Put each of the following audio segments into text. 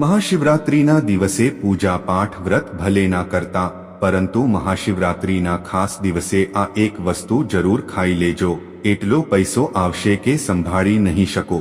મહાશિવરાત્રિના દિવસે પૂજા પાઠ વ્રત ભલે ના કરતા પરંતુ મહાશિવરાત્રિના ખાસ દિવસે આ એક વસ્તુ જરૂર ખાઈ લેજો એટલો પૈસો આવશે કે સંભાળી નહીં શકો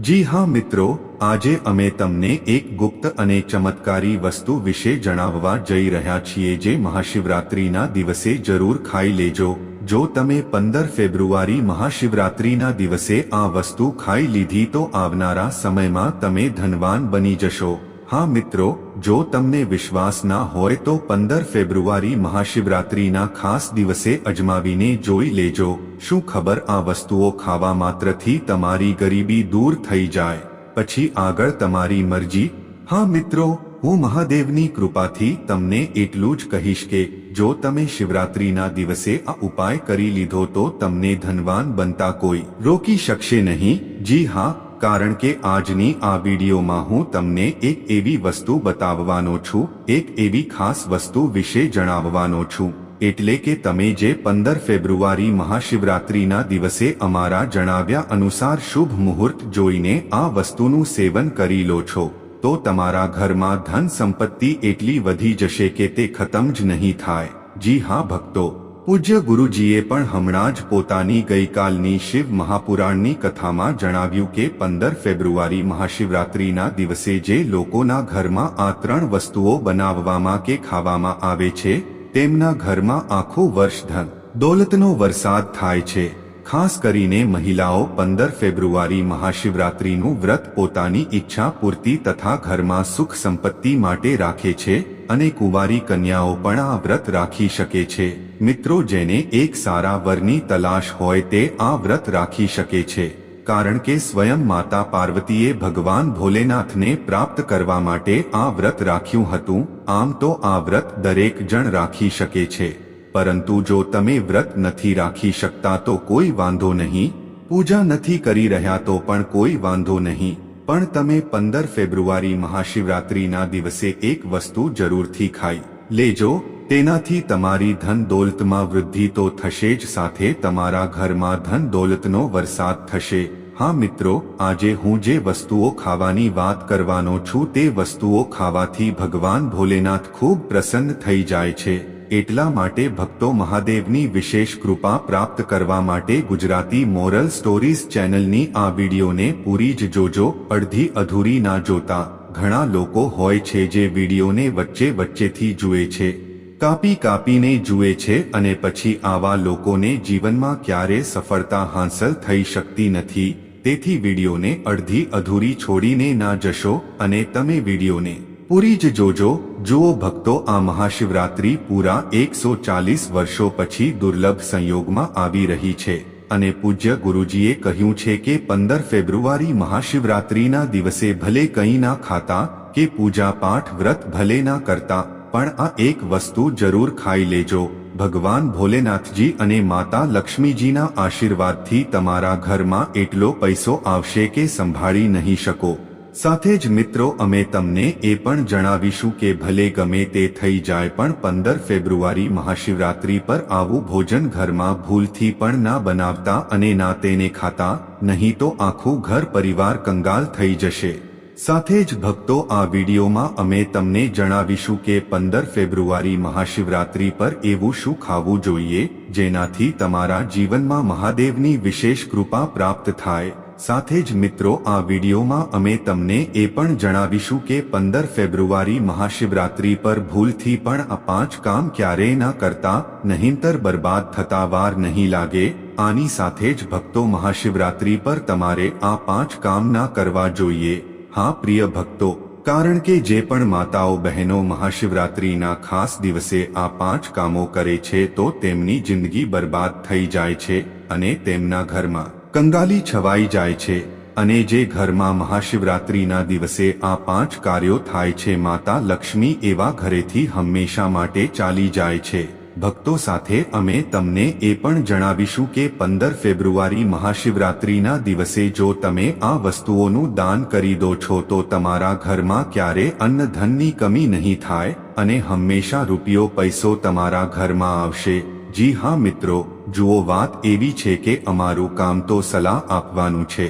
જી હા મિત્રો આજે અમે તમને એક ગુપ્ત અને ચમત્કારી વસ્તુ વિશે જણાવવા જઈ રહ્યા છીએ જે મહાશિવરાત્રિના દિવસે જરૂર ખાઈ લેજો જો તમે પંદર ફેબ્રુઆરી મહાશિવરાત્રિના દિવસે આ વસ્તુ ખાઈ લીધી તો આવનારા સમયમાં તમે ધનવાન બની જશો. હા મિત્રો, જો તમને વિશ્વાસ ના હોય તો પંદર ફેબ્રુઆરી મહાશિવરાત્રિના ખાસ દિવસે અજમાવીને જોઈ લેજો. શું ખબર આ વસ્તુઓ ખાવા માત્રથી તમારી ગરીબી દૂર થઈ જાય? પછી આગળ તમારી મરજી. હા મિત્રો હું મહાદેવની કૃપાથી તમને એટલું જ કહીશ કે, જો તમે શિવરાત્રિના દિવસે આ ઉપાય કરી લીધો તો તમને ધનવાન બનતા કોઈ રોકી શકશે નહીં. જી હા, કારણ કે આજની આ વિડીયોમાં હું તમને એક એવી વસ્તુ બતાવવાનો છું, એક એવી ખાસ વસ્તુ વિશે જણાવવાનો છું. એટલે કે તમે જે પંદર ફેબ્રુઆરી મહાશિવરાત્રિના દિવસે અમારા જણાવ્યા અનુસાર શુભ મુહૂર્ત જોઈને આ વસ્તુનું સેવન કરી લો છો. તો તમારા ઘરમાં ધન સંપત્તિ એટલી વધી જશે કે તે ખતમ જ નહીં થાય. જી હા, ભક્તો. પૂજ્ય ગુરુજીએ પણ હમણાં જ પોતાની ગઈકાલની શિવ મહાપુરાણની કથામાં જણાવ્યું કે પંદર ફેબ્રુઆરી મહાશિવરાત્રિના દિવસે જે લોકોના ઘરમાં આ ત્રણ વસ્તુઓ બનાવવામાં કે ખાવામાં આવે છે, તેમના ઘરમાં આખું વર્ષ ધન દોલતનો વરસાદ થાય છે. ખાસ કરીને મહિલાઓ પંદર ફેબ્રુઆરી મહાશિવરાત્રિનું વ્રત પોતાની ઈચ્છા પૂર્તિ તથા ઘરમાં સુખ સંપત્તિ માટે રાખે છે અને કુંવારી કન્યાઓ પણ આ વ્રત રાખી શકે છે. મિત્રો, જેને એક સારા વરની તલાશ હોય તે આ વ્રત રાખી શકે છે. કારણ કે સ્વયં માતા પાર્વતીએ ભગવાન ભોલેનાથને પ્રાપ્ત કરવા માટે આ વ્રત રાખ્યું હતું, આમ તો આ વ્રત દરેક જણ રાખી શકે છે. પરંતુ જો તમે વ્રત નથી રાખી શકતા તો કોઈ વાંધો નહીં. પૂજા નથી કરી રહ્યા તો પણ કોઈ વાંધો નહીં. પણ તમે પંદર ફેબ્રુઆરી મહાશિવરાત્રિના દિવસે એક વસ્તુ જરૂરથી ખાઈ લેજો. તેનાથી તમારી ધન દોલતમાં વૃદ્ધિ તો થશે જ સાથે તમારા ઘરમાં ધન દોલતનો વરસાદ થશે. હા મિત્રો, આજે હું જે વસ્તુઓ ખાવાની વાત કરવાનો છું તે વસ્તુઓ ખાવાથી ભગવાન ભોલેનાથ ખૂબ પ્રસન્ન થઈ જાય છે. એટલા માટે ભક્તો મહાદેવની વિશેષ કૃપા પ્રાપ્ત કરવા માટે ગુજરાતી મોરલ સ્ટોરીઝ ચેનલની આ વિડીયોને પૂરી જ જોજો, અડધી અધૂરી ના જોતા. ઘણા લોકો હોય છે જે વિડીયોને વચ્ચે વચ્ચેથી જુએ છે. કાપી કાપીને જુએ છે અને પછી આવા લોકોને જીવનમાં ક્યારે સફળતા હાંસલ થઈ શકતી નથી. તેથી વિડીયોને અડધી અધૂરી છોડીને ના જશો અને તમે વિડીયોને પૂરી જ જોજો, જુઓ ભક્તો, આ મહાશિવરાત્રી પૂરા એકસો ચાલીસ વર્ષો પછી દુર્લભ સંયોગમાં આવી રહી છે. અને પૂજ્ય ગુરુજીએ કહ્યું છે કે પંદર ફેબ્રુઆરી મહાશિવરાત્રીના દિવસે ભલે કંઈ ના ખાતા, કે પૂજા પાઠ વ્રત ભલે ના કરતા, પણ આ એક વસ્તુ જરૂર ખાઈ લેજો. ભગવાન ભોલેનાથજી અને માતા લક્ષ્મીજીના આશીર્વાદથી તમારા ઘરમાં એટલો પૈસો આવશે કે સંભાળી નહીં શકો. સાથે જ મિત્રો, અમે તમને એ પણ જણાવીશું કે ભલે ગમે તે થઈ જાય પણ પંદર ફેબ્રુઆરી મહાશિવરાત્રી પર આવું ભોજન ઘરમાં ભૂલથી પણ ના બનાવતા અને ના તેને ખાતા, નહીં તો આખું ઘર પરિવાર કંગાલ થઈ જશે. સાથે જ ભક્તો, આ વિડીયોમાં અમે તમને જણાવીશું કે પંદર ફેબ્રુઆરી મહાશિવરાત્રી પર એવું શું ખાવું જોઈએ, જેનાથી તમારા જીવનમાં મહાદેવની વિશેષ કૃપા પ્રાપ્ત થાય. સાથે જ મિત્રો, આ વિડીયોમાં અમે તમને એ પણ જણાવીશું કે પંદર ફેબ્રુઆરી મહાશિવરાત્રી પર ભૂલથી પણ આ પાંચ કામ ક્યારેય ના કરતા, નહીંતર બરબાદ થતા વાર નહીં લાગે, આની સાથે જ ભક્તો મહાશિવરાત્રી પર તમારે આ પાંચ કામ ના કરવા જોઈએ. હા, પ્રિય ભક્તો, કારણ કે જે પણ માતાઓ બહેનો મહાશિવરાત્રીના ખાસ દિવસે આ પાંચ કામો કરે છે તો તેમની જિંદગી બરબાદ થઈ જાય છે અને તેમના ઘરમાં કંગાલી છવાઈ જાય છે અને જે ઘરમાં મહાશિવરાત્રિના દિવસે આ પાંચ કાર્યો થાય છે, માતા લક્ષ્મી એવા ઘરેથી હંમેશા માટે ચાલી જાય છે. ભક્તો સાથે અમે તમને એ પણ જણાવીશું કે પંદર ફેબ્રુઆરી મહાશિવરાત્રિના દિવસે જો તમે આ વસ્તુઓનું દાન કરી દો છો, તો તમારા ઘરમાં ક્યારે અન્નધનની કમી નહીં થાય અને હંમેશા રૂપિયો પૈસો તમારા ઘરમાં આવશે. જી હા મિત્રો જુઓ, વાત એવી છે કે અમારું કામ તો સલાહ આપવાનું છે.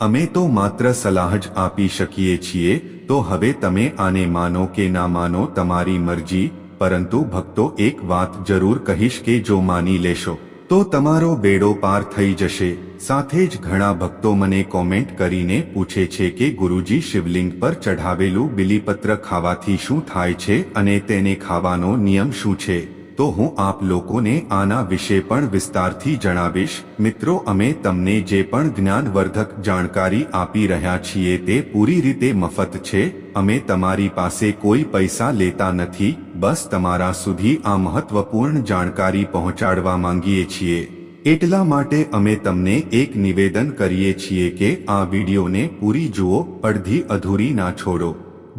અમે તો માત્ર સલાહ જ આપી શકીએ છીએ, તો હવે તમે આને માનો કે ના માનો તમારી મરજી, પરંતુ ભક્તો એક વાત જરૂર કહીશ કે જો માની લેશો, તો તમારો બેડો પાર થઈ જશે. સાથે જ ઘણા ભક્તો મને કોમેન્ટ કરીને પૂછે છે કે ગુરુજી શિવલિંગ પર ચઢાવેલું બિલીપત્ર ખાવાથી શું થાય છે અને તેને ખાવાનો નિયમ શું છે? તો હું આપ લોકોને આના વિશે પણ વિસ્તારથી જણાવીશ. મિત્રો, અમે તમને જે પણ જ્ઞાનવર્ધક જાણકારી આપી રહ્યા છીએ તે પૂરી રીતે મફત છે. અમે તમારી પાસે કોઈ પૈસા લેતા નથી. બસ તમારા સુધી આ મહત્વપૂર્ણ જાણકારી પહોંચાડવા માંગીએ છીએ. એટલા માટે અમે તમને એક નિવેદન કરીએ છીએ કે આ વિડીયોને પૂરી જુઓ, અડધી અધૂરી ના છોડો.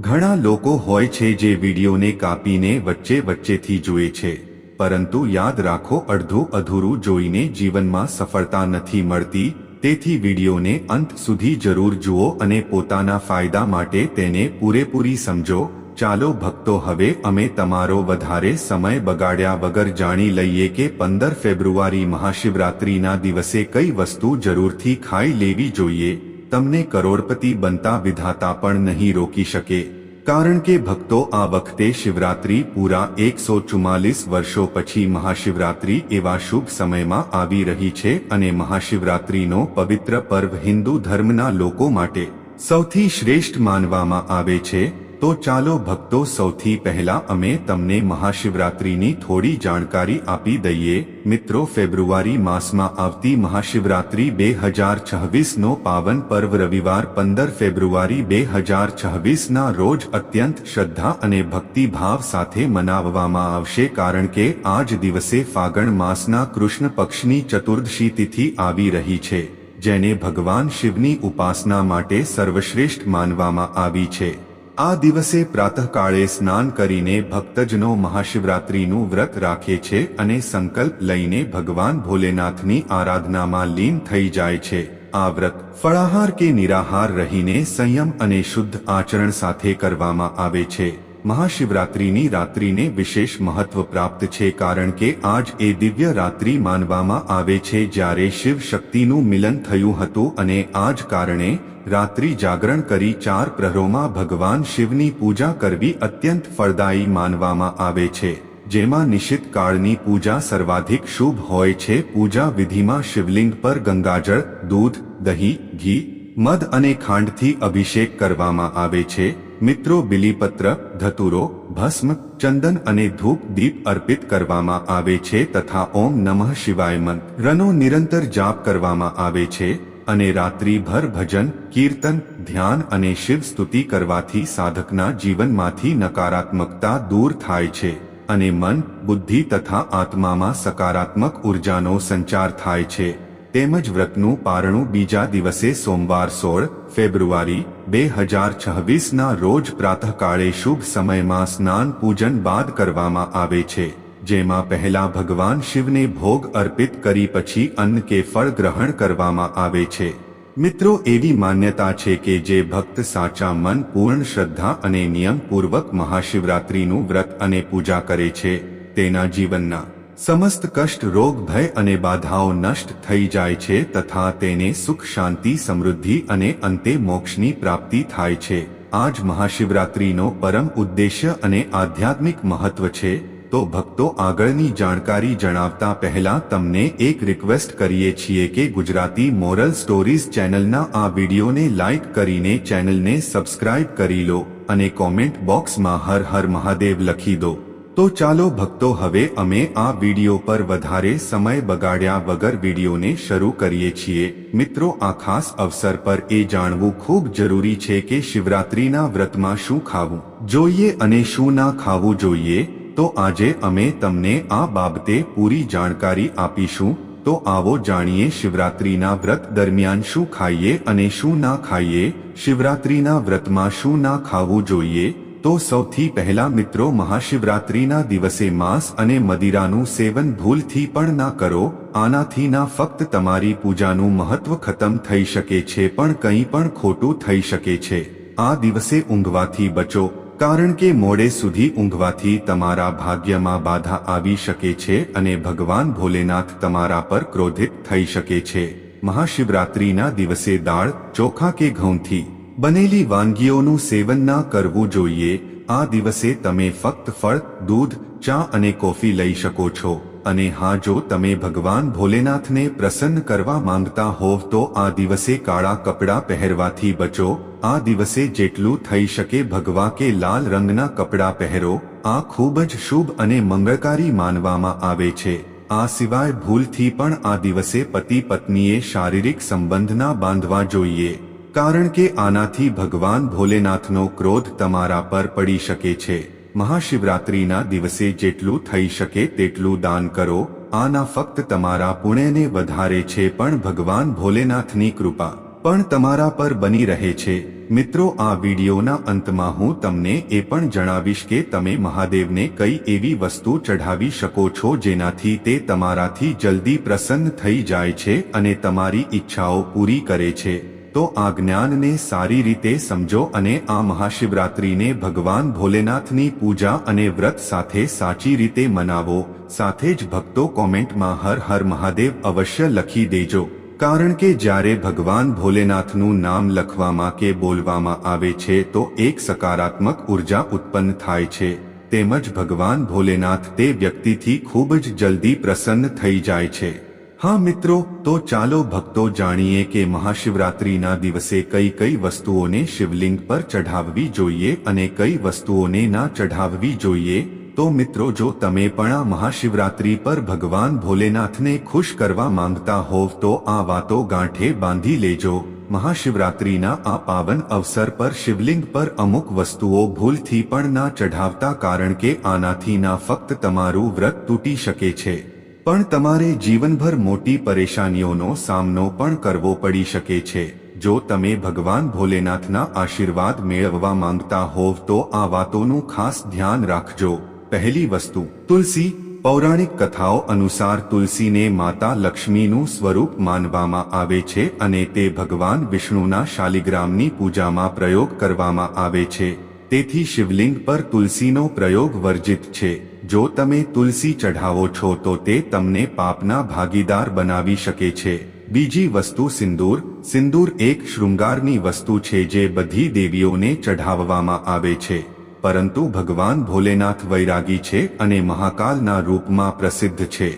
ઘણા લોકો હોય છે જે વિડીયોને કાપીને વચ્ચે વચ્ચેથી જુએ છે. પરંતુ યાદ રાખો, અડધું અધૂરું જોઈને જીવનમાં સફળતા નથી મળતી, તેથી વિડીયોને અંત સુધી જરૂર જુઓ અને પોતાના ફાયદા માટે તેને પૂરેપૂરી સમજો. ચાલો ભક્તો, હવે અમે તમારો વધારે સમય બગાડ્યા વગર જાણી લઈએ કે પંદર ફેબ્રુઆરી મહાશિવરાત્રિના દિવસે કઈ વસ્તુ જરૂરથી ખાઈ લેવી જોઈએ. તમને કરોડપતિ બનતા વિધાતા પણ નહીં રોકી શકે. કારણ કે ભક્તો આ વખતે શિવરાત્રી પૂરા એકસો ચુમ્માલીસ વર્ષો પછી મહાશિવરાત્રી એવા શુભ સમયમાં આવી રહી છે અને મહાશિવરાત્રીનો પવિત્ર પર્વ હિન્દુ ધર્મના લોકો માટે સૌથી શ્રેષ્ઠ માનવામાં આવે છે. તો ચાલો ભક્તો સૌથી પહેલા અમે તમને મહાશિવરાત્રિની થોડી જાણકારી આપી દઈએ. મિત્રો, ફેબ્રુઆરી માસમાં આવતી મહાશિવરાત્રિ બે હજાર છવ્વીસનો પાવન પર્વ રવિવાર પંદર ફેબ્રુઆરી બે હજાર છવ્વીસના રોજ અત્યંત શ્રદ્ધા અને ભક્તિભાવ સાથે મનાવવામાં આવશે કારણ કે આજ દિવસે ફાગણ માસના કૃષ્ણ પક્ષની ચતુર્દશી તિથિ આવી રહી છે, જેને ભગવાન શિવની ઉપાસના માટે સર્વશ્રેષ્ઠ માનવામાં આવી છે. આ દિવસે પ્રાતઃકાળે સ્નાન કરીને ભક્તજનો મહાશિવરાત્રિનું વ્રત રાખે છે અને સંકલ્પ લઈને ભગવાન ભોલેનાથની આરાધનામાં લીન થઈ જાય છે. આ વ્રત ફળાહાર કે નિરાહાર રહીને સંયમ અને શુદ્ધ આચરણ સાથે કરવામાં આવે છે. મહાશિવરાત્રિની રાત્રિને વિશેષ મહત્વ પ્રાપ્ત છે કારણ કે આજ એ દિવ્ય રાત્રિ માનવામાં આવે છે જ્યારે શિવ શક્તિનું મિલન થયું હતું અને આજ કારણે રાત્રિ જાગરણ કરી ચાર પ્રહરોમાં ભગવાન શિવની પૂજા કરવી અત્યંત ફળદાયી માનવામાં આવે છે. જેમાં નિશ્ચિત કાળની પૂજા સર્વાધિક શુભ હોય છે. પૂજા વિધિમાં શિવલિંગ પર ગંગાજળ, દૂધ, દહીં, ઘી, મધ અને ખાંડથી અભિષેક કરવામાં આવે છે. મિત્રો બિલીપત્ર, ધતુરો, ભસ્મ, ચંદન અને ધૂપ દીપ અર્પિત કરવામાં આવે છે તથા ઓમ નમઃ શિવાય મંત્રનો નિરંતર જાપ કરવામાં આવે છે અને રાત્રિભર ભજન, કીર્તન, ધ્યાન અને શિવ સ્તુતિ કરવાથી સાધકના જીવનમાંથી નકારાત્મકતા દૂર થાય છે અને મન, બુદ્ધિ તથા આત્મામાં સકારાત્મક ઉર્જાનો સંચાર થાય છે. તેમજ વ્રતનું પારણું બીજા દિવસે સોમવાર સોળ ફેબ્રુઆરી બે હજાર છવ્વીસના રોજ પ્રાતઃકાળે શુભ સમયમાં સ્નાન પૂજન બાદ કરવામાં આવે છે, જેમાં પહેલા ભગવાન શિવને ભોગ અર્પિત કરી પછી અન્ન કે ફળ ગ્રહણ કરવામાં આવે છે. મિત્રો, એવી માન્યતા છે કે જે ભક્ત સાચા મન, પૂર્ણ શ્રદ્ધા અને નિયમપૂર્વક મહાશિવરાત્રિનું વ્રત અને પૂજા કરે છે, તેના જીવનના સમસ્ત કષ્ટ, રોગ, ભય અને બાધાઓ નષ્ટ થઈ જાય છે તથા તેને સુખ, શાંતિ, સમૃદ્ધિ અને અંતે મોક્ષની પ્રાપ્તિ થાય છે. આજ મહાશિવરાત્રિનો પરમ ઉદ્દેશ્ય અને આધ્યાત્મિક મહત્વ છે. તો ભક્તો આગળની જાણકારી જણાવતા પહેલા તમને એક રિક્વેસ્ટ કરીએ છીએ કે ગુજરાતી મોરલ સ્ટોરીઝ ચેનલના આ વિડીયોને લાઇક કરીને ચેનલને સબસ્ક્રાઇબ કરી લો અને કોમેન્ટ બોક્સમાં હર હર મહાદેવ લખી દો. તો ચાલો ભક્તો, હવે અમે આ વીડિયો પર વધારે સમય બગાડ્યા વગર વિડીયોને શરૂ કરીએ છીએ. મિત્રો, આ ખાસ અવસર પર એ જાણવું ખૂબ જરૂરી છે કે શિવરાત્રીના વ્રતમાં શું ખાવું જોઈએ અને શું ના ખાવું જોઈએ. તો આજે અમે તમને આ બાબતે પૂરી જાણકારી આપીશું. તો આવો જાણીએ શિવરાત્રીના વ્રત દરમિયાન શું ખાઈએ અને શું ના ખાઈએ. શિવરાત્રીના વ્રતમાં શું ના ખાવું જોઈએ. તો સૌથી પહેલા મિત્રો મહાશિવરાત્રીના દિવસે માંસ અને મદિરાનું સેવન ભૂલથી પણ ના કરો, આનાથી ના ફક્ત તમારી પૂજાનું મહત્વ ખતમ થઈ શકે છે પણ કંઈ પણ ખોટું થઈ શકે છે. આ દિવસે ઊંઘવાથી બચો, કારણ કે મોડે સુધી ઊંઘવાથી તમારા ભાગ્યમાં બાધા આવી શકે છે અને ભગવાન ભોલેનાથ તમારા પર ક્રોધિત થઈ શકે છે. મહાશિવરાત્રિના દિવસે દાળ, ચોખા કે ઘઉંથી બનેલી વાનગીઓનું સેવન ના કરવું જોઈએ, આ દિવસે તમે ફક્ત ફળ, દૂધ, ચા અને કોફી લઈ શકો છો. અને હા, જો તમે ભગવાન ભોલેનાથને પ્રસન્ન કરવા માંગતા હોવ તો આ દિવસે કાળા કપડાં પહેરવાથી બચો. આ દિવસે જેટલું થઈ શકે ભગવા કે લાલ રંગના કપડાં પહેરો, આ ખૂબ જ શુભ અને મંગળકારી માનવામાં આવે છે. આ સિવાય ભૂલથી પણ આ દિવસે પતિ પત્નીએ શારીરિક સંબંધના બાંધવા જોઈએ. કારણ કે આનાથી ભગવાન ભોલેનાથનો ક્રોધ તમારા પર પડી શકે છે. મહાશિવરાત્રિના દિવસે જેટલું થઈ શકે તેટલું દાન કરો. આના ફક્ત તમારા પુણ્યને વધારે છે પણ ભગવાન ભોલેનાથની કૃપા પણ તમારા પર બની રહે છે. મિત્રો, આ વિડીયોના અંતમાં હું તમને એ પણ જણાવીશ કે તમે મહાદેવને કઈ એવી વસ્તુ ચઢાવી શકો છો જેનાથી તે તમારાથી જલ્દી પ્રસન્ન થઈ જાય છે અને તમારી ઈચ્છાઓ પૂરી કરે છે. તો આ જ્ઞાનને સારી રીતે સમજો અને આ મહાશિવરાત્રિને ભગવાન ભોલેનાથની પૂજા અને વ્રત સાથે સાચી રીતે મનાવો. સાથે જ ભક્તો કોમેન્ટમાં હર હર મહાદેવ અવશ્ય લખી દેજો. કારણ કે જ્યારે ભગવાન ભોલેનાથનું નામ લખવામાં કે બોલવામાં આવે છે તો એક સકારાત્મક ઊર્જા ઉત્પન્ન થાય છે. તેમજ ભગવાન ભોલેનાથ તે વ્યક્તિથી ખૂબ જ જલ્દી પ્રસન્ન થઈ જાય છે. હા મિત્રો, તો ચાલો ભક્તો જાણીએ કે મહાશિવરાત્રિના દિવસે કઈ કઈ વસ્તુઓને શિવલિંગ પર ચઢાવવી જોઈએ અને કઈ વસ્તુઓને ના ચઢાવવી જોઈએ? તો મિત્રો, જો તમે પણ આ મહાશિવરાત્રિ પર ભગવાન ભોલેનાથને ખુશ કરવા માંગતા હોવ, તો આ વાતો ગાંઠે બાંધી લેજો. મહાશિવરાત્રિના આ પાવન અવસર પર શિવલિંગ પર અમુક વસ્તુઓ ભૂલથી પણ ના ચઢાવતા કારણ કે આનાથી ના ફક્ત તમારું વ્રત તૂટી શકે છે. પણ તમારે જીવનભર મોટી પરેશાનીઓનો સામનો પણ કરવો પડી શકે છે. જો તમે ભગવાન ભોલેનાથના આશીર્વાદ મેળવવા માંગતા હોવ તો આ વાતોનું ખાસ ધ્યાન રાખજો. પહેલી વસ્તુ, તુલસી. પૌરાણિક કથાઓ અનુસાર તુલસીને માતા લક્ષ્મીનું સ્વરૂપ માનવામાં આવે છે અને તે ભગવાન વિષ્ણુના શાલિગ્રામની પૂજામાં પ્રયોગ કરવામાં આવે છે. તેથી શિવલિંગ પર તુલસીનો પ્રયોગ વર્જિત છે. જો તમે તુલસી ચઢાવો છો તો તે તમને પાપના ભાગીદાર બનાવી શકે છે. બીજી વસ્તુ સિંદૂર. સિંદૂર એક શૃંગારની વસ્તુ છે જે બધી દેવીઓને ચઢાવવામાં આવે છે. પરંતુ ભગવાન ભોલેનાથ વૈરાગી છે અને મહાકાલના રૂપમાં પ્રસિદ્ધ છે.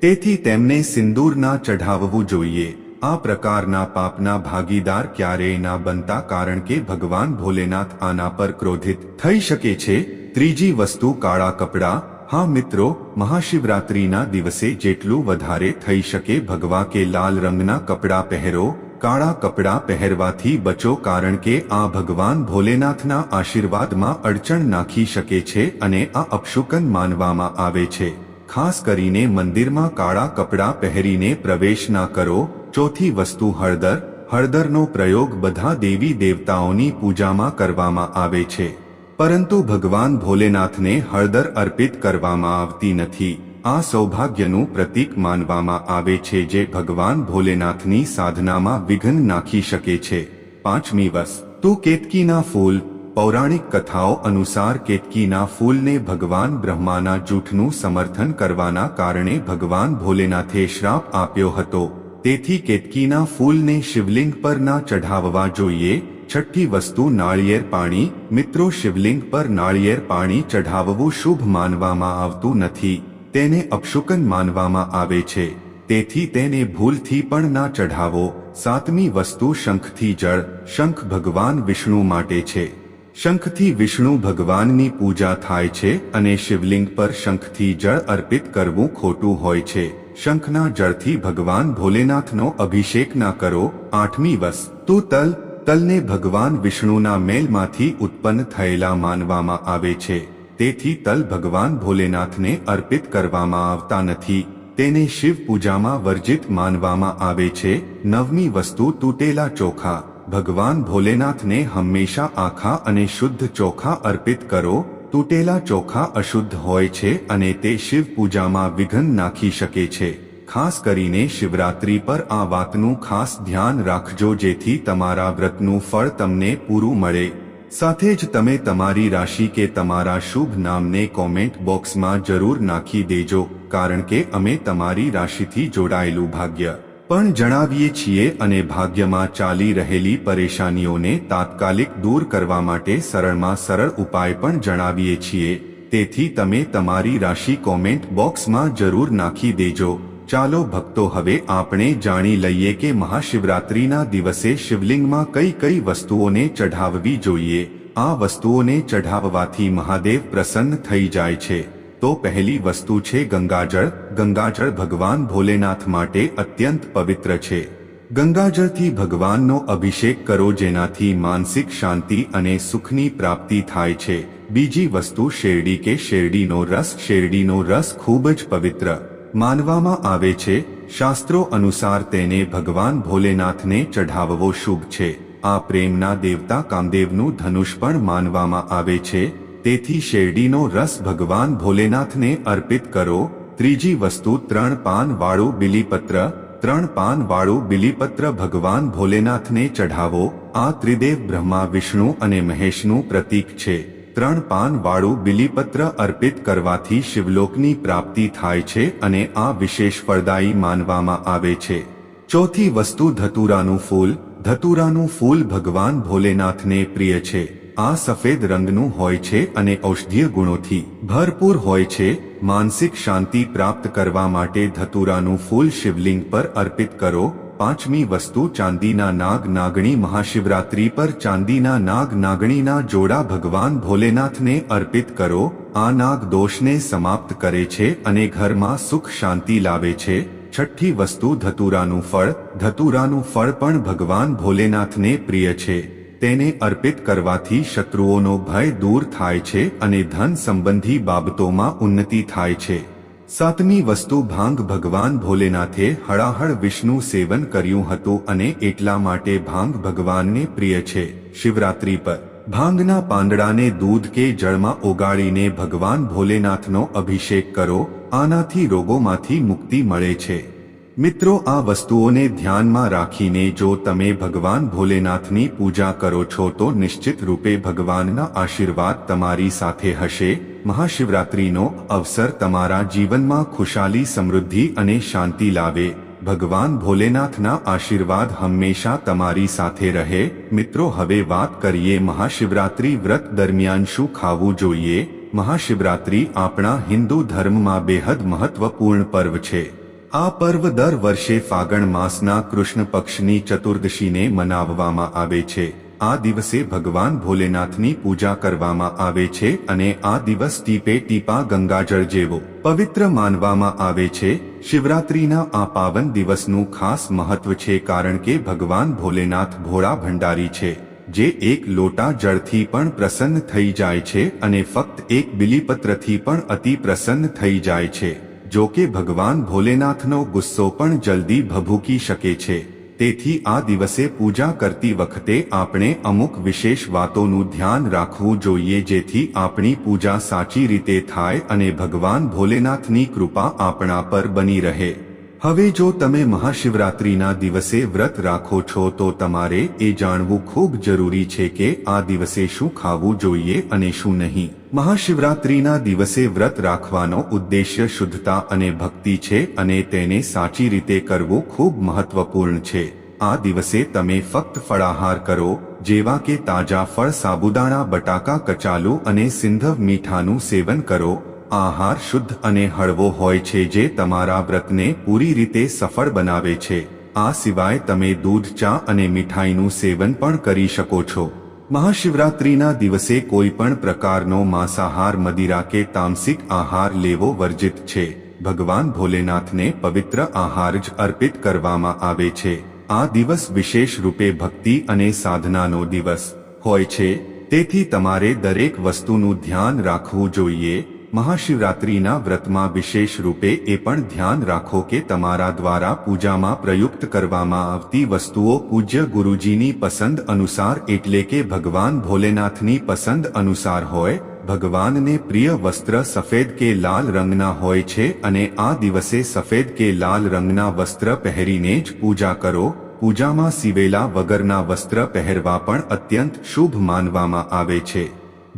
તેથી તેમને સિંદૂર ના ચઢાવવું જોઈએ. આ પ્રકારના પાપના ભાગીદાર ક્યારેય ના બનતા કારણ કે ભગવાન ભોલેનાથ આના પર ક્રોધિત થઈ શકે છે. ત્રીજી વસ્તુ કાળા કપડાં. હા મિત્રો, મહાશિવરાત્રિના દિવસે જેટલું વધારે થઈ શકે ભગવા કે લાલ રંગના કપડાં પહેરો, કાળા કપડાં પહેરવાથી બચો કારણ કે આ ભગવાન ભોલેનાથના આશીર્વાદમાં અડચણ નાખી શકે છે અને આ અપશુકન માનવામાં આવે છે. ખાસ કરીને મંદિરમાં કાળા કપડાં પહેરીને પ્રવેશ ના કરો ચોથી વસ્તુ હળદર. હળદરનો પ્રયોગ બધા દેવી દેવતાઓની પૂજામાં કરવામાં આવે છે. પરંતુ ભગવાન ભોલેનાથને હળદર અર્પિત કરવામાં આવતી નથી. આ સૌભાગ્યનું પ્રતીક માનવામાં આવે છે જે ભગવાન ભોલેનાથની સાધનામાં વિઘ્ન નાખી શકે છે. પાંચમી વસ. તું કેતકીના ફૂલ. પૌરાણિક કથાઓ અનુસાર કેતકીના ફૂલને ભગવાન બ્રહ્માના જૂઠનું સમર્થન કરવાના કારણે ભગવાન ભોલેનાથે શ્રાપ આપ્યો હતો. તેથી કેતકીના ફૂલને શિવલિંગ પર ના ચઢાવવા જોઈએ. છઠ્ઠી વસ્તુ નાળિયેર પાણી. મિત્રો, શિવલિંગ પર નાળિયેર પાણી ચઢાવવું શુભ માનવામાં આવતું નથી. તેને અપશુકન માનવામાં આવે છે. તેથી તેને ભૂલથી પણ ના ચઢાવો. સાતમી વસ્તુ શંખથી જળ. શંખ ભગવાન વિષ્ણુ માટે છે. શંખથી વિષ્ણુ ભગવાનની પૂજા થાય છે અને શિવલિંગ પર શંખથી જળ અર્પિત કરવું ખોટું હોય છે. શંખના જળથી ભગવાન ભોલેનાથનો અભિષેક ના કરો. આઠમી વસ્તુ તલ, તલને ભગવાન વિષ્ણુના મેલમાંથી ઉત્પન્ન થયેલા માનવામાં આવે છે. તેથી તલ ભગવાન ભોલેનાથને અર્પિત કરવામાં આવતા નથી. તેને શિવ પૂજામાં વર્જિત માનવામાં આવે છે. નવમી વસ્તુ, તૂટેલા ચોખા. ભગવાન ભોલેનાથને હંમેશા આખા અને શુદ્ધ ચોખા અર્પિત કરો. તૂટેલા ચોખા અશુદ્ધ હોય છે અને તે શિવ પૂજામાં વિઘ્ન નાખી શકે છે. ખાસ કરીને શિવરાત્રી પર આ વાતનું ખાસ ધ્યાન રાખજો જેથી તમારા વ્રતનું ફળ તમને પૂરું મળે. સાથે જ તમે તમારી રાશિ કે તમારા શુભ નામને કોમેન્ટ બોક્સમાં જરૂર નાખી દેજો, કારણ કે અમે તમારી રાશિથી જોડાયેલું ભાગ્ય. પણ જણાવીએ છીએ અને ભાગ્યમાં ચાલી રહેલી પરેશાનીઓને તાત્કાલિક દૂર કરવા માટે સરળમાં સરળ ઉપાય પણ જણાવીએ છીએ. તેથી તમે તમારી રાશિ કોમેન્ટ બોક્સમાં જરૂર નાખી દેજો. ચાલો ભક્તો, હવે આપણે જાણી લઈએ કે મહાશિવરાત્રિના દિવસે શિવલિંગમાં કઈ કઈ વસ્તુઓને ચઢાવવી જોઈએ. આ વસ્તુઓને ચઢાવવાથી મહાદેવ પ્રસન્ન થઈ જાય છે. તો પહેલી વસ્તુ છે ગંગાજળ. ગંગાજળ ભગવાન ભોલેનાથ માટે અત્યંત પવિત્ર છે. ગંગાજળથી ભગવાનનો અભિષેક કરો જેનાથી માનસિક શાંતિ અને સુખની પ્રાપ્તિ થાય છે. બીજી વસ્તુ શેરડી કે શેરડીનો રસ. શેરડીનો રસ ખૂબ જ પવિત્ર. માનવામાં આવે છે, શાસ્ત્રો અનુસાર તેને ભગવાન ભોલેનાથને ચઢાવવો શુભ છે. આ પ્રેમના દેવતા કામદેવનું ધનુષ પણ માનવામાં આવે છે. તેથી શેરડીનો રસ ભગવાન ભોલેનાથને અર્પિત કરો. ત્રીજી વસ્તુ, ત્રણ પાન વાળું બિલીપત્ર. ત્રણ પાન વાળું બિલીપત્ર ભગવાન ભોલેનાથને ચઢાવો. આ ત્રિદેવ બ્રહ્મા, વિષ્ણુ અને મહેશનું પ્રતીક છે. ત્રણ પાન વાળું બિલીપત્ર અર્પિત કરવાથી શિવલોકની પ્રાપ્તિ થાય છે અને આ વિશેષ ફળદાયી માનવામાં આવે છે. ચોથી વસ્તુ, ધતુરાનું ફૂલ. ધતુરાનું ફૂલ ભગવાન ભોલેનાથને પ્રિય છે. આ સફેદ રંગનું હોય છે અને ઔષધીય ગુણોથી ભરપૂર હોય છે, માનસિક શાંતિ પ્રાપ્ત કરવા માટે ધતુરાનું ફૂલ શિવલિંગ પર અર્પિત કરો. પાંચમી વસ્તુ, ચાંદીના નાગ નાગણી મહાશિવરાત્રી પર ચાંદીના નાગ નાગણીના જોડા ભગવાન ભોલેનાથને અર્પિત કરો. આ નાગ દોષને સમાપ્ત કરે છે અને ઘરમાં સુખ શાંતિ લાવે છે. છઠ્ઠી વસ્તુ, ધતુરાનું ફળ. ધતુરાનું ફળ પણ ભગવાન ભોલેનાથને પ્રિય છે. તેને અર્પિત કરવાથી શત્રુઓનો ભય દૂર થાય છે અને ધન સંબંધી બાબતોમાં ઉન્નતિ થાય છે. સાતમી વસ્તુ ભાંગ ભગવાન ભોલેનાથે હળાહળ વિષ્ણુ સેવન કર્યું હતું અને એટલા માટે ભાંગ ભગવાનને પ્રિય છે. શિવરાત્રી પર ભાંગના પાંદડાને દૂધ કે જળમાં ઓગાળીને ભગવાન ભોલેનાથનો અભિષેક કરો, આનાથી રોગોમાંથી મુક્તિ મળે છે. મિત્રો, આ વસ્તુઓને ધ્યાનમાં રાખીને જો તમે ભગવાન ભોલેનાથની પૂજા કરો છો, તો નિશ્ચિત રૂપે ભગવાનના આશીર્વાદ તમારી સાથે હશે. મહાશિવરાત્રિનો અવસર તમારા જીવનમાં ખુશાલી, સમૃદ્ધિ અને શાંતિ લાવે. ભગવાન ભોલેનાથના આશીર્વાદ હંમેશા તમારી સાથે રહે. મિત્રો, હવે વાત કરીએ મહાશિવરાત્રિ વ્રત દરમિયાન શું ખાવું જોઈએ? મહાશિવરાત્રિ આપણા હિન્દુ ધર્મમાં બેહદ મહત્વપૂર્ણ પર્વ છે. આ પર્વ દર વર્ષે ફાગણ માસના કૃષ્ણ પક્ષની ચતુર્દશીને મનાવવામાં આવે છે. આ દિવસે ભગવાન ભોલેનાથની પૂજા કરવામાં આવે છે અને આ દિવસ ટીપે ટીપા ગંગાજળ જેવો પવિત્ર માનવામાં આવે છે. શિવરાત્રીના આ પાવન દિવસનું ખાસ મહત્વ છે કારણ કે ભગવાન ભોલેનાથ ભોળા ભંડારી છે, જે એક લોટા જળથી પણ પ્રસન્ન થઈ જાય છે અને ફક્ત એક બિલીપત્રથી પણ અતિ પ્રસન્ન થઈ જાય છે. જો કે ભગવાન ભોલેનાથનો ગુસ્સો પણ જલ્દી ભભૂકી શકે છે. તેથી આ દિવસે પૂજા કરતી વખતે આપણે અમુક વિશેષ વાતોનું ધ્યાન રાખવું જોઈએ જેથી આપણી પૂજા સાચી રીતે થાય અને ભગવાન ભોલેનાથની કૃપા આપણા પર બની રહે. હવે જો તમે મહાશિવરાત્રિના દિવસે વ્રત રાખો છો તો તમારે એ જાણવું ખૂબ જરૂરી છે કે આ દિવસે શું ખાવું જોઈએ અને શું નહીં. મહાશિવરાત્રિના દિવસે વ્રત રાખવાનો ઉદ્દેશ્ય શુદ્ધતા અને ભક્તિ છે અને તેને સાચી રીતે કરવું ખૂબ મહત્વપૂર્ણ છે. આ દિવસે તમે ફક્ત ફળાહાર કરો, જેવા કે તાજા ફળ, સાબુદાણા, બટાકા, કચાલુ અને સિંધવ મીઠાનું સેવન કરો આહાર શુદ્ધ અને હળવો હોય છે જે તમારા વ્રતને પૂરી રીતે સફળ બનાવે છે. આ સિવાય તમે દૂધ, ચા અને મીઠાઈનું સેવન પણ કરી શકો છો. મહાશિવરાત્રિના દિવસે કોઈ પણ પ્રકારનો માંસાહાર, મદિરા કે તામસિક આહાર લેવો વર્જિત છે. ભગવાન ભોલેનાથને પવિત્ર આહાર જ અર્પિત કરવામાં આવે છે. આ દિવસ વિશેષ રૂપે ભક્તિ અને સાધનાનો દિવસ હોય છે. તેથી તમારે દરેક વસ્તુનું ધ્યાન રાખવું જોઈએ. મહાશિવરાત્રિના વ્રતમાં વિશેષ રૂપે એ પણ ધ્યાન રાખો કે તમારા દ્વારા પૂજામાં પ્રયુક્ત કરવામાં આવતી વસ્તુઓ પૂજ્ય ગુરુજીની પસંદ અનુસાર એટલે કે ભગવાન ભોલેનાથની પસંદ અનુસાર હોય, ભગવાનને પ્રિય વસ્ત્ર સફેદ કે લાલ રંગના હોય છે અને આ દિવસે સફેદ કે લાલ રંગના વસ્ત્ર પહેરીને જ પૂજા કરો. પૂજામાં સીવેલા વગરના વસ્ત્ર પહેરવા પણ અત્યંત શુભ માનવામાં આવે છે.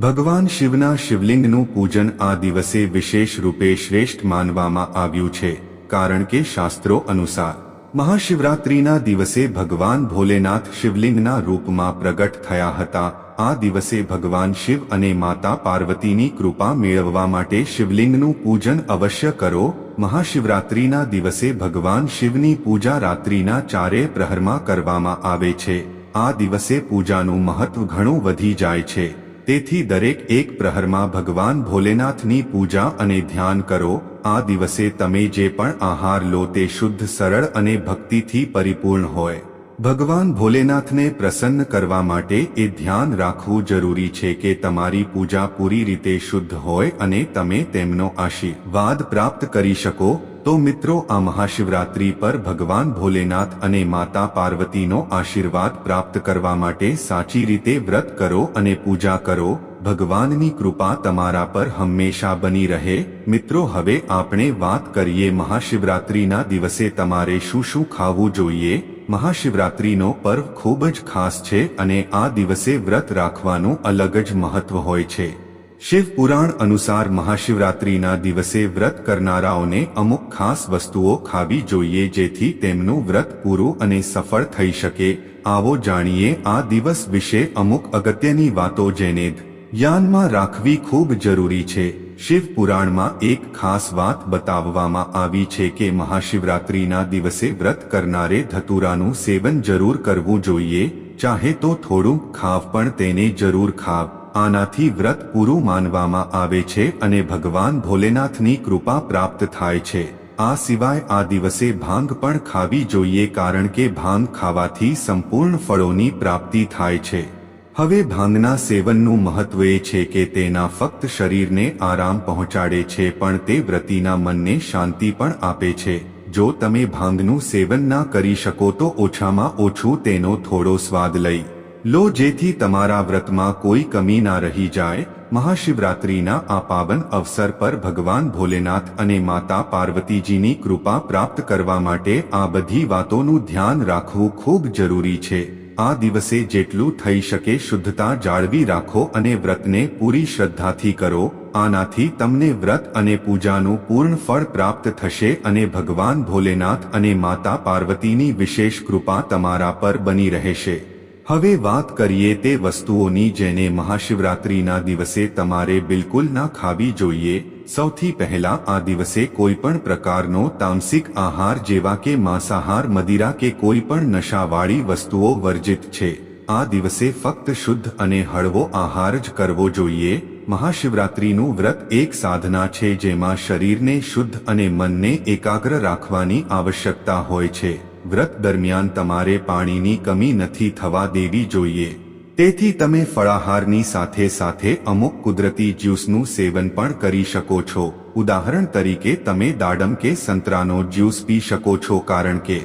ભગવાન શિવના શિવલિંગનું પૂજન આ દિવસે વિશેષ રૂપે શ્રેષ્ઠ માનવામાં આવ્યું છે, કારણ કે શાસ્ત્રો અનુસાર, મહાશિવરાત્રિના દિવસે ભગવાન ભોલેનાથ શિવલિંગના રૂપમાં પ્રગટ થયા હતા, આ દિવસે ભગવાન શિવ અને માતા પાર્વતીની કૃપા મેળવવા માટે શિવલિંગનું પૂજન અવશ્ય કરો, મહાશિવરાત્રિના દિવસે ભગવાન શિવની પૂજા રાત્રિના ચારે પ્રહરમાં કરવામાં આવે છે, આ દિવસે પૂજાનું મહત્વ ઘણું વધી જાય છે. તેથી દરેક એક પ્રહરમાં ભગવાન ભોલેનાથની પૂજા અને ધ્યાન કરો, આ દિવસે તમે જે પણ આહાર લો તે શુદ્ધ, સરળ અને ભક્તિથી પરિપૂર્ણ હોય. ભગવાન ભોલેનાથને પ્રસન્ન કરવા માટે એ ધ્યાન રાખવું જરૂરી છે કે તમારી પૂજા પૂરી રીતે શુદ્ધ હોય અને તમે તેમનો આશીર્વાદ પ્રાપ્ત કરી શકો તો મિત્રો, આ મહાશિવરાત્રી પર ભગવાન ભોલેનાથ અને માતા પાર્વતીનો આશીર્વાદ પ્રાપ્ત કરવા માટે સાચી રીતે વ્રત કરો અને પૂજા કરો. ભગવાનની કૃપા તમારા પર હંમેશા બની રહે. મિત્રો, હવે આપણે વાત કરીએ મહાશિવરાત્રિના દિવસે તમારે શું શું ખાવું જોઈએ. મહાશિવરાત્રિનો પર્વ ખૂબ જ ખાસ છે અને આ દિવસે વ્રત રાખવાનું અલગ જ મહત્વ હોય છે. શિવ પુરાણ અનુસાર મહાશિવરાત્રિના દિવસે વ્રત કરનારાઓને અમુક ખાસ વસ્તુઓ ખાવી જોઈએ જેથી તેમનું વ્રત પૂરું અને સફળ થઈ શકે. આવો જાણીએ આ દિવસ વિશે અમુક અગત્યની વાતો જેને ધ્યાનમાં રાખવી ખૂબ જરૂરી છે. શિવ પુરાણમાં એક ખાસ વાત બતાવવામાં આવી છે કે મહાશિવરાત્રિના દિવસે વ્રત કરનારે ધતુરાનું સેવન જરૂર કરવું જોઈએ. ચાહે તો થોડું ખાવ પણ તેને જરૂર ખાવ. આનાથી વ્રત પૂરું માનવામાં આવે છે અને ભગવાન ભોલેનાથની કૃપા પ્રાપ્ત થાય છે. આ સિવાય આ દિવસે ભાંગ પણ ખાવી જોઈએ કારણ કે ભાંગ ખાવાથી સંપૂર્ણ ફળોની પ્રાપ્તિ થાય છે. હવે ભાંગના સેવનનું મહત્વ એ છે કે તેના ફક્ત શરીરને આરામ પહોંચાડે છે પણ તે વ્રતિના મનને શાંતિ પણ આપે છે. જો તમે ભાંગનું સેવન ના કરી શકો તો ઓછામાં ઓછું તેનો થોડો સ્વાદ લઈ લો જેથી તમારા વ્રતમાં કોઈ કમી ના રહી જાય, મહાશિવરાત્રિના આ પાવન અવસર પર ભગવાન ભોલેનાથ અને માતા પાર્વતીજીની કૃપા પ્રાપ્ત કરવા માટે આ બધી વાતોનું ધ્યાન રાખવું ખૂબ જરૂરી છે. આ દિવસે જેટલું થઈ શકે શુદ્ધતા જાળવી રાખો અને વ્રતને પૂરી શ્રદ્ધાથી કરો, આનાથી તમને વ્રત અને પૂજાનું પૂર્ણ ફળ પ્રાપ્ત થશે અને ભગવાન ભોલેનાથ અને માતા પાર્વતીની વિશેષ કૃપા તમારા પર બની રહેશે. હવે વાત કરીએ તે વસ્તુઓની જેને મહાશિવરાત્રિના દિવસે તમારે બિલકુલ ના ખાવી જોઈએ. સૌથી પહેલા આ દિવસે કોઈ પણ પ્રકારનો તામસિક આહાર જેવા કે માંસાહાર, મદિરા કે કોઈ પણ નશાવાળી વસ્તુઓ વર્જિત છે. આ દિવસે ફક્ત શુદ્ધ અને હળવો આહાર જ કરવો જોઈએ. મહાશિવરાત્રિનું વ્રત એક સાધના છે જેમાં શરીરને શુદ્ધ અને મનને એકાગ્ર રાખવાની આવશ્યકતા હોય છે. વ્રત દરમિયાન તમારે પાણીની કમી નથી થવા દેવી જોઈએ. તેથી તમે ફળાહારની સાથે સાથે અમુક કુદરતી જ્યુસનું સેવન પણ કરી શકો છો. ઉદાહરણ તરીકે, તમે દાડમ કે સંતરાનો જ્યુસ પી શકો છો કારણ કે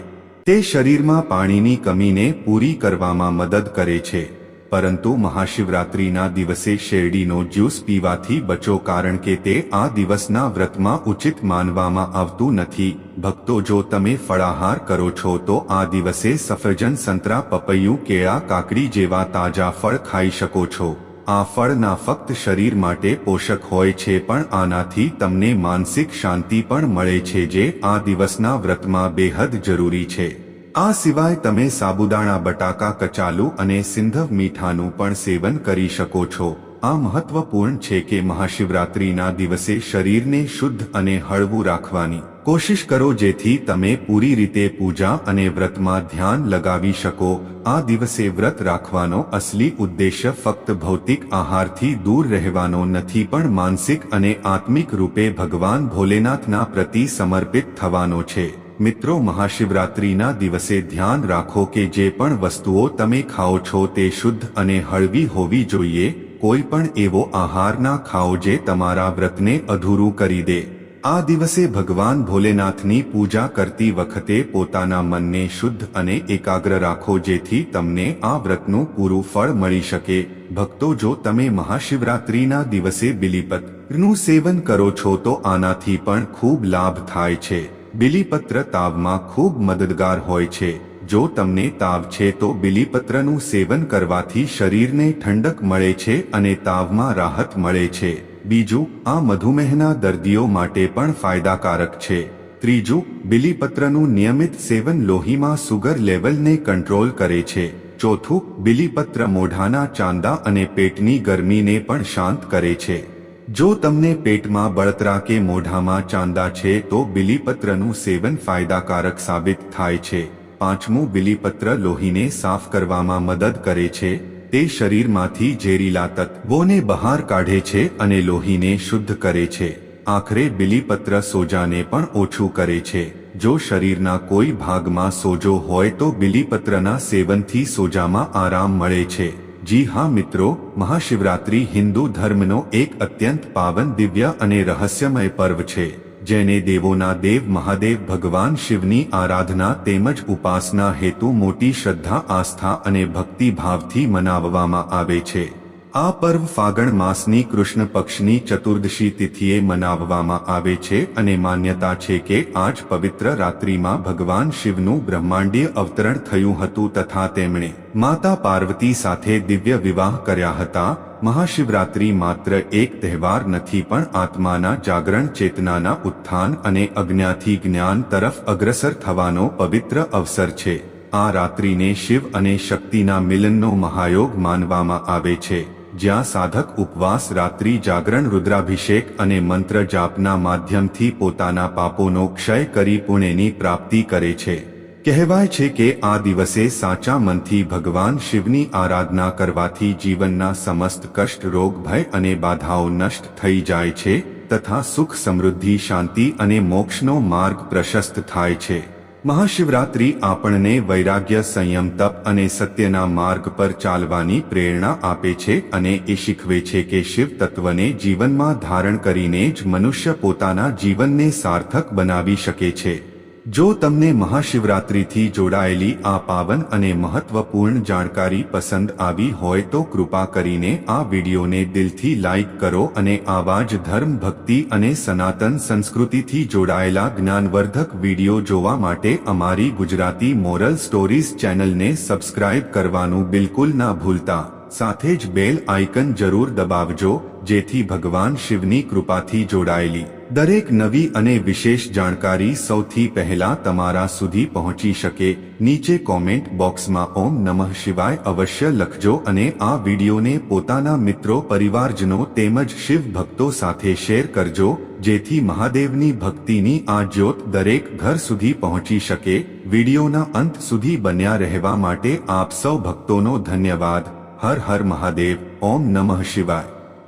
તે શરીરમાં પાણીની કમીને પૂરી કરવામાં મદદ કરે છે. પરંતુ મહાશિવરાત્રિના દિવસે શેરડીનો જ્યુસ પીવાથી બચો કારણ કે તે આ દિવસના વ્રતમાં ઉચિત માનવામાં આવતું નથી. ભક્તો, જો તમે ફળાહાર કરો છો, તો આ દિવસે સફરજન, સંતરા, પપૈયું, કેળા, કાકડી જેવા તાજા ફળ ખાઈ શકો છો. આ ફળના ફક્ત શરીર માટે પોષક હોય છે, પણ આનાથી તમને માનસિક શાંતિ પણ મળે છે, જે આ દિવસના વ્રતમાં બેહદ જરૂરી છે. આ સિવાય તમે સાબુદાણા, બટાકા, કચાલુ અને સિંધવ મીઠાનું પણ સેવન કરી શકો છો. આ મહત્વપૂર્ણ છે કે મહાશિવરાત્રિના દિવસે શરીરને શુદ્ધ અને હળવું રાખવાની કોશિશ કરો જેથી તમે પૂરી રીતે પૂજા અને વ્રતમાં ધ્યાન લગાવી શકો. આ દિવસે વ્રત રાખવાનો અસલી ઉદ્દેશ્ય ફક્ત ભૌતિક આહારથી દૂર રહેવાનો નથી, પણ માનસિક અને આત્મિક રૂપે ભગવાન ભોલેનાથના પ્રતિ સમર્પિત થવાનો છે. મિત્રો, મહાશિવરાત્રિના દિવસે ધ્યાન રાખો કે જે પણ વસ્તુઓ તમે ખાઓ છો તે શુદ્ધ અને હળવી હોવી જોઈએ. કોઈ પણ એવો આહાર ના ખાઓ જે તમારા વ્રતને અધૂરું કરી દે. આ દિવસે ભગવાન ભોલેનાથની પૂજા કરતી વખતે પોતાના મનને શુદ્ધ અને એકાગ્ર રાખો જેથી તમને આ વ્રતનું પૂરું ફળ મળી શકે. ભક્તો, જો તમે મહાશિવરાત્રિના દિવસે બિલીપત્રનું સેવન કરો છો તો આનાથી પણ ખૂબ લાભ થાય છે. બિલીપત્ર તાવમાં ખૂબ મદદગાર હોય છે. જો તમને તાવ છે તો બિલીપત્રનું સેવન કરવાથી શરીરને ઠંડક મળે છે અને તાવમાં રાહત મળે છે. બીજું, આ મધુમેહના દર્દીઓ માટે પણ ફાયદાકારક છે. ત્રીજું, બિલીપત્રનું નિયમિત સેવન લોહીમાં સુગર લેવલને કંટ્રોલ કરે છે. ચોથું, બિલીપત્ર મોઢાના ચાંદા અને પેટની ગરમીને પણ શાંત કરે છે. જો તમને પેટમાં બળતરા કે મોઢામાં ચાંદા છે, તો બિલીપત્રનું સેવન ફાયદાકારક સાબિત થાય છે. પાંચમું, બિલીપત્ર લોહીને સાફ કરવામાં મદદ કરે છે. તે શરીરમાંથી ઝેરીલા તત્વોને બહાર કાઢે છે અને લોહીને શુદ્ધ કરે છે. આખરે બિલીપત્ર સોજાને પણ ઓછું કરે છે. જો શરીરના કોઈ ભાગમાં સોજો હોય, તો બિલીપત્રના સેવનથી સોજામાં આરામ મળે છે. જી હા મિત્રો, મહાશિવરાત્રિ હિન્દુ ધર્મનો એક અત્યંત પાવન દિવ્ય અને રહસ્યમય પર્વ છે, જેને દેવોના દેવ મહાદેવ ભગવાન શિવની આરાધના તેમજ ઉપાસના હેતુ મોટી શ્રદ્ધા, આસ્થા અને ભક્તિભાવથી મનાવવામાં આવે છે. આ પર્વ ફાગણ માસની કૃષ્ણ પક્ષની ચતુર્દશી તિથિએ મનાવવામાં આવે છે અને માન્યતા છે કે આજ પવિત્ર રાત્રિમાં ભગવાન શિવનું બ્રહ્માંડીય અવતરણ થયું હતું તથા તેમણે માતા પાર્વતી સાથે દિવ્ય વિવાહ કર્યા હતા. મહાશિવરાત્રિ માત્ર એક તહેવાર નથી પણ આત્માના જાગરણ ચેતનાના ઉત્થાન અને અજ્ઞાથી જ્ઞાન તરફ અગ્રસર થવાનો પવિત્ર અવસર છે. આ રાત્રિને શિવ અને શક્તિના મિલનનો મહાયોગ માનવામાં આવે છે. જ્યાં સાધક ઉપવાસ, રાત્રિ જાગરણ, રુદ્રાભિષેક અને મંત્ર જાપના માધ્યમથી પોતાના પાપોનો ક્ષય કરી પુણ્યની પ્રાપ્તિ કરે છે. કહેવાય છે કે આ દિવસે સાચા મનથી ભગવાન શિવની આરાધના કરવાથી જીવનના સમસ્ત કષ્ટ, રોગ, ભય અને બાધાઓ નષ્ટ થઈ જાય છે તથા સુખ સમૃદ્ધિ, શાંતિ અને મોક્ષનો માર્ગ પ્રશસ્ત થાય છે. મહાશિવરાત્રિ આપણને વૈરાગ્ય, સંયમ, તપ અને સત્યના માર્ગ પર ચાલવાની પ્રેરણા આપે છે અને એ શીખવે છે કે શિવ તત્વને જીવનમાં ધારણ કરીને જ મનુષ્ય પોતાના જીવનને સાર્થક બનાવી શકે છે. જો તમને મહાશિવરાત્રિથી જોડાયેલી આ પાવન અને મહત્વપૂર્ણ જાણકારી પસંદ આવી હોય તો કૃપા કરીને આ વિડીયોને દિલથી લાઈક કરો અને આવા જ ધર્મ ભક્તિ અને સનાતન સંસ્કૃતિથી જોડાયેલા જ્ઞાનવર્ધક વીડિયો જોવા માટે અમારી ગુજરાતી મોરલ સ્ટોરીઝ ચેનલને સબસ્ક્રાઇબ કરવાનું બિલકુલ ના ભૂલતા. સાથે જ બેલ આઇકન જરૂર દબાવજો, જેથી ભગવાન શિવની કૃપાથી જોડાયેલી દરેક નવી અને વિશેષ જાણકારી સૌથી પહેલા તમારા સુધી પહોંચી શકે. નીચે કોમેન્ટ બોક્સમાં ઓમ નમઃ શિવાય અવશ્ય લખજો અને આ વિડીયોને પોતાના મિત્રો, પરિવારજનો તેમજ શિવ ભક્તો સાથે શેર કરજો, જેથી મહાદેવની ભક્તિની આ જ્યોત દરેક ઘર સુધી પહોંચી શકે. વિડીયોના અંત સુધી બન્યા રહેવા માટે આપ સૌ ભક્તોનો ધન્યવાદ. હર હર મહાદેવ ઓમ નમઃ શિવાય.